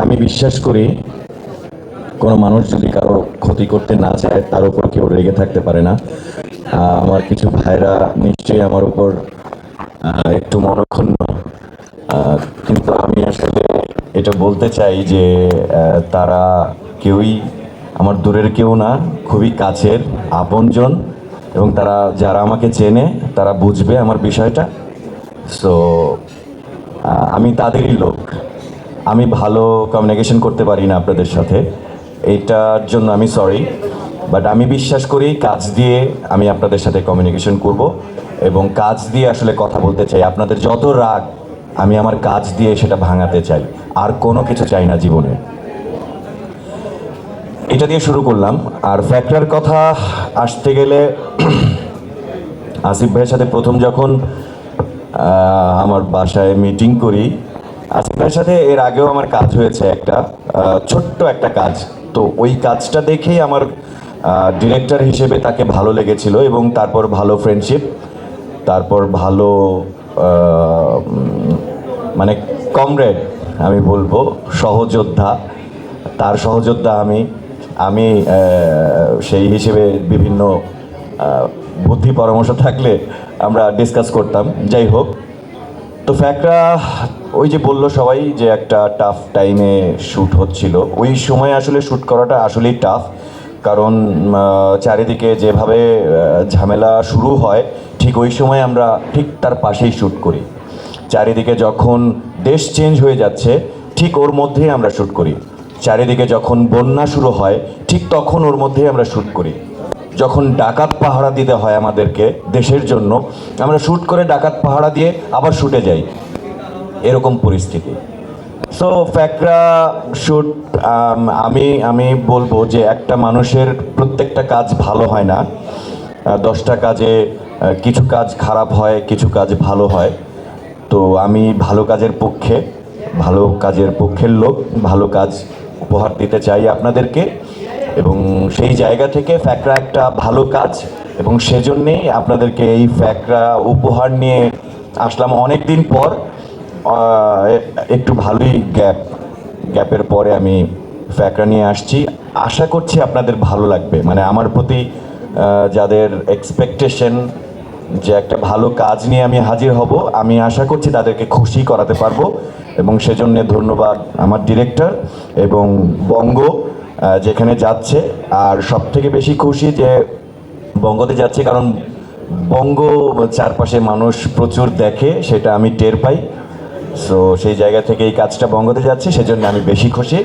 আমি বিশ্বাস করি, কোনো মানুষ যদি কারও ক্ষতি করতে না চায়, তার উপর কেউ রেগে থাকতে পারে না। আমার কিছু ভাইরা নিশ্চয়ই আমার উপর একটু মনক্ষুণ্ণ। কিন্তু আমি আসলে এটা বলতে চাই যে তারা কেউই, আমার দূরের কেউ না, খুবই কাছের আপনজন এবং তারা যারা আমাকে চেনে, তারা বুঝবে আমার বিষয়টা। সো আমি তাদেরই লোক। আমি ভালো কমিউনিকেশন করতে পারি না আপনাদের সাথে। এইটার জন্য আমি সরি বাট আমি বিশ্বাস করি কাজ দিয়ে আমি আপনাদের সাথে কমিউনিকেশন করব এবং কাজ দিয়ে আসলে কথা বলতে চাই। আপনাদের যত রাগ, আমি আমার কাজ দিয়ে সেটা ভাঙাতে চাই। আর কোনো কিছু চাই না জীবনে। এটা দিয়ে শুরু করলাম। আর ফ্যাক্টর কথা আসতে গেলে আসিফ ভাইয়ের সাথে প্রথম যখন আমার বাসায় মিটিং করি আসিফ ভাইয়ের সাথে এর আগেও আমার কাজ হয়েছে একটা ছোট্ট একটা কাজ। তো ওই কাজটা দেখেই আমার ডিরেক্টর হিসেবে তাকে ভালো লেগেছিল এবং তারপর ভালো ফ্রেন্ডশিপ তারপর ভালো মানে কমরেড আমি বলব, সহযোদ্ধা। তার সহযোদ্ধা আমি আমি সেই হিসেবে বিভিন্ন বুদ্ধি পরামর্শ থাকলে আমরা ডিসকাস করতাম। যাই হোক তো ফ্যাকরা, ওই যে বলল সবাই যে একটা টাফ টাইমে শ্যুট হচ্ছিল। ওই সময় আসলে শ্যুট করাটা আসলেই টাফ কারণ চারিদিকে যেভাবে ঝামেলা শুরু হয়, ঠিক ওই সময় আমরা ঠিক তার পাশেই শ্যুট করি। চারিদিকে যখন দেশ চেঞ্জ হয়ে যাচ্ছে, ঠিক ওর মধ্যেই আমরা শ্যুট করি। চারিদিকে যখন বন্যা শুরু হয়, ঠিক তখন ওর মধ্যেই আমরা শ্যুট করি। যখন ডাকাত পাহারা দিতে হয় আমাদেরকে দেশের জন্য, আমরা শ্যুট করে ডাকাত পাহারা দিয়ে আবার শুটে যাই। এরকম পরিস্থিতি। সো ফ্যাকরা শুট, আমি আমি বলব যে একটা মানুষের প্রত্যেকটা কাজ ভালো হয় না। দশটা কাজে কিছু কাজ খারাপ হয়, কিছু কাজ ভালো হয়। তো আমি ভালো কাজের পক্ষে, ভালো কাজের পক্ষের লোক, ভালো কাজ উপহার দিতে চাই আপনাদেরকে। এবং সেই জায়গা থেকে ফ্যাকরা একটা ভালো কাজ এবং সেজন্যেই আপনাদেরকে এই ফ্যাকরা উপহার নিয়ে আসলাম অনেক দিন পর একটু ভালোই গ্যাপ, গ্যাপের পরে আমি ফ্যাকরা নিয়ে আসছি। আশা করছি আপনাদের ভালো লাগবে। মানে আমার প্রতি যাদের এক্সপেকটেশন যে একটা ভালো কাজ নিয়ে আমি হাজির হব, আমি আশা করছি তাদেরকে খুশি করাতে পারব। এবং সেজন্য ধন্যবাদ আমার ডিরেক্টর এবং বঙ্গ। যেখানে যাচ্ছে। আর সব থেকে বেশি খুশি যে বঙ্গতে যাচ্ছে, কারণ বঙ্গ চারপাশে মানুষ প্রচুর দেখে, সেটা আমি টের পাই। সো সেই জায়গা থেকে এই কাজটা বঙ্গতে যাচ্ছে, সেজন্য আমি বেশি খুশি।